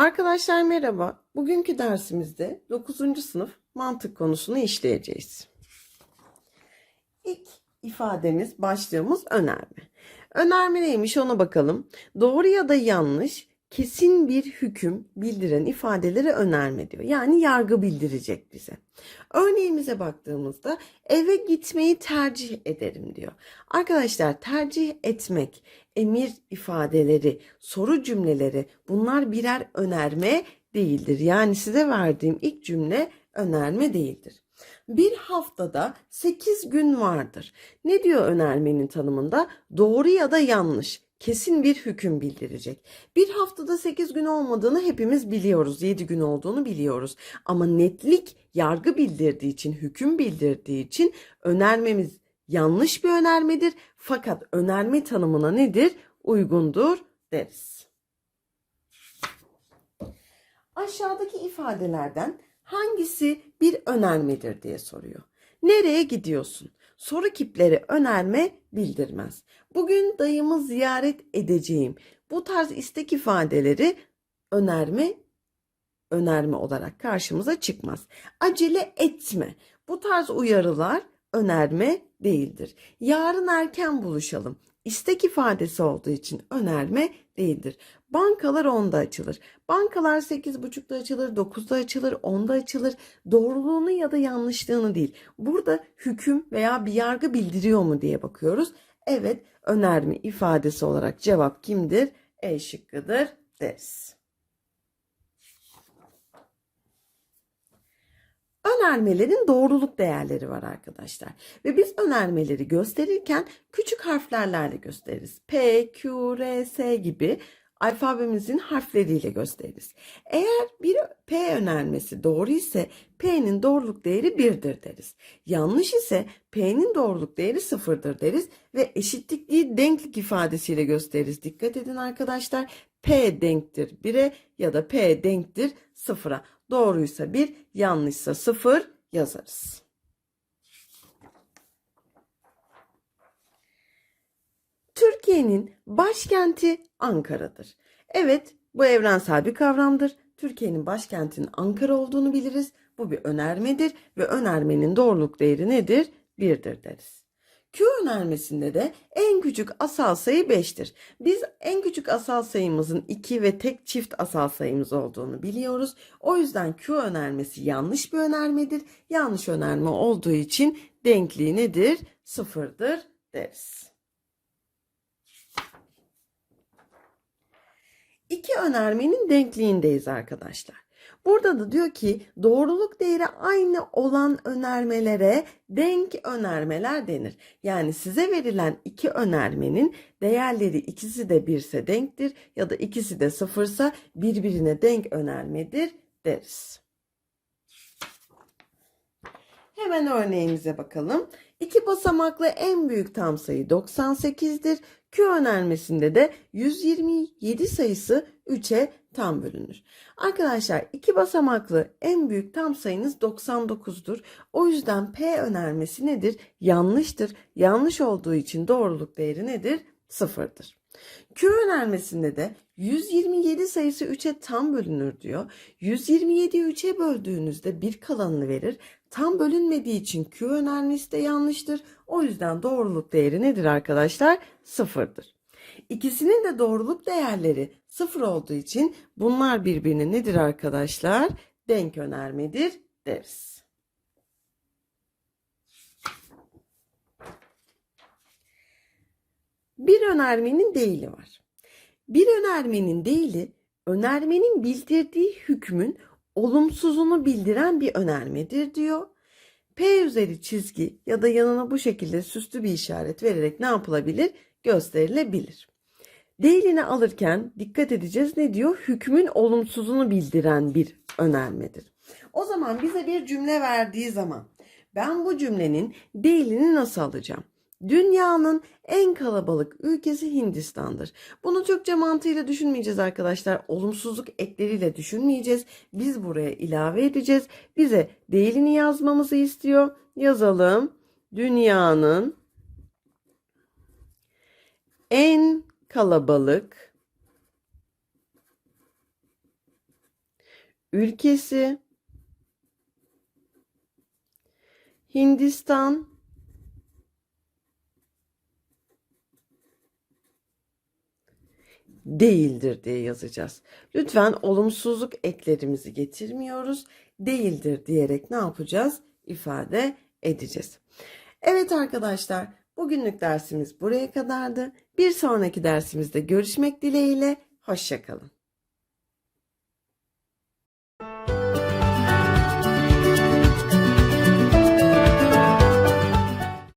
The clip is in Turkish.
Arkadaşlar merhaba. Bugünkü dersimizde 9. sınıf mantık konusunu işleyeceğiz. İlk ifademiz, başlığımız önerme. Önerme neymiş ona bakalım. Doğru ya da yanlış kesin bir hüküm bildiren ifadeleri önerme diyor. Yani yargı bildirecek bize. Örneğimize baktığımızda eve gitmeyi tercih ederim diyor. Arkadaşlar tercih etmek, emir ifadeleri, soru cümleleri bunlar birer önerme değildir. Yani size verdiğim ilk cümle önerme değildir. Bir haftada 8 gün vardır. Ne diyor önermenin tanımında? Doğru ya da yanlış kesin bir hüküm bildirecek. Bir haftada 8 gün olmadığını hepimiz biliyoruz. 7 gün olduğunu biliyoruz. Ama netlik yargı bildirdiği için, hüküm bildirdiği için önermemiz yanlış bir önermedir. Fakat önerme tanımına nedir? Uygundur deriz. Aşağıdaki ifadelerden hangisi bir önermedir diye soruyor. Nereye gidiyorsun? Soru kipleri önerme bildirmez. Bugün dayımı ziyaret edeceğim. Bu tarz istek ifadeleri önerme önerme olarak karşımıza çıkmaz. Acele etme. Bu tarz uyarılar önerme değildir. Yarın erken buluşalım. İstek ifadesi olduğu için önerme değildir. Bankalar 10'da açılır. Bankalar 8.30'da açılır, 9'da açılır, 10'da açılır. Doğruluğunu ya da yanlışlığını değil. Burada hüküm veya bir yargı bildiriyor mu diye bakıyoruz. Evet, önerme ifadesi olarak cevap kimdir? E şıkkıdır deriz. Önermelerin doğruluk değerleri var arkadaşlar. Ve biz önermeleri gösterirken küçük harflerle gösteririz. P, Q, R, S gibi alfabemizin harfleriyle gösteririz. Eğer bir P önermesi doğru ise P'nin doğruluk değeri 1'dir deriz. Yanlış ise P'nin doğruluk değeri 0'dır deriz ve eşitlikliği denklik ifadesiyle gösteririz. Dikkat edin arkadaşlar. P denktir 1'e ya da P denktir 0'a. Doğruysa 1, yanlışsa 0 yazarız. Türkiye'nin başkenti Ankara'dır. Evet, bu evrensel bir kavramdır. Türkiye'nin başkentinin Ankara olduğunu biliriz. Bu bir önermedir ve önermenin doğruluk değeri nedir? 1'dir deriz. Q önermesinde de en küçük asal sayı 5'tir. Biz en küçük asal sayımızın 2 ve tek çift asal sayımız olduğunu biliyoruz. O yüzden Q önermesi yanlış bir önermedir. Yanlış önerme olduğu için denkliği nedir? Sıfırdır deriz. İki önermenin denkliğindeyiz arkadaşlar. Burada da diyor ki doğruluk değeri aynı olan önermelere denk önermeler denir. Yani size verilen iki önermenin değerleri ikisi de birse denktir ya da ikisi de sıfırsa birbirine denk önermedir deriz. Hemen örneğimize bakalım. İki basamaklı en büyük tam sayı 98'dir. Q önermesinde de 127 sayısı 3'e tam bölünür. Arkadaşlar iki basamaklı en büyük tam sayınız 99'dur. O yüzden P önermesi nedir? Yanlıştır. Yanlış olduğu için doğruluk değeri nedir? Sıfırdır. Q önermesinde de 127 sayısı 3'e tam bölünür diyor. 127'yi 3'e böldüğünüzde bir kalanını verir. Tam bölünmediği için Q önermesi de yanlıştır. O yüzden doğruluk değeri nedir arkadaşlar? Sıfırdır. İkisinin de doğruluk değerleri sıfır olduğu için bunlar birbirine nedir arkadaşlar? Denk önermedir deriz. Bir önermenin değili var. Bir önermenin değili önermenin bildirdiği hükmün olumsuzunu bildiren bir önermedir diyor. P üzeri çizgi ya da yanına bu şekilde süslü bir işaret vererek ne yapılabilir? Gösterilebilir. Değilini alırken dikkat edeceğiz ne diyor? Hükmün olumsuzunu bildiren bir önermedir. O zaman bize bir cümle verdiği zaman ben bu cümlenin değilini nasıl alacağım? Dünyanın en kalabalık ülkesi Hindistan'dır. Bunu Türkçe mantığıyla düşünmeyeceğiz arkadaşlar. Olumsuzluk ekleriyle düşünmeyeceğiz. Biz buraya ilave edeceğiz. Bize değilini yazmamızı istiyor. Yazalım. Dünyanın en kalabalık ülkesi Hindistan değildir diye yazacağız. Lütfen olumsuzluk eklerimizi getirmiyoruz. Değildir diyerek ne yapacağız? İfade edeceğiz. Evet arkadaşlar, bugünlük dersimiz buraya kadardı. Bir sonraki dersimizde görüşmek dileğiyle. Hoşçakalın.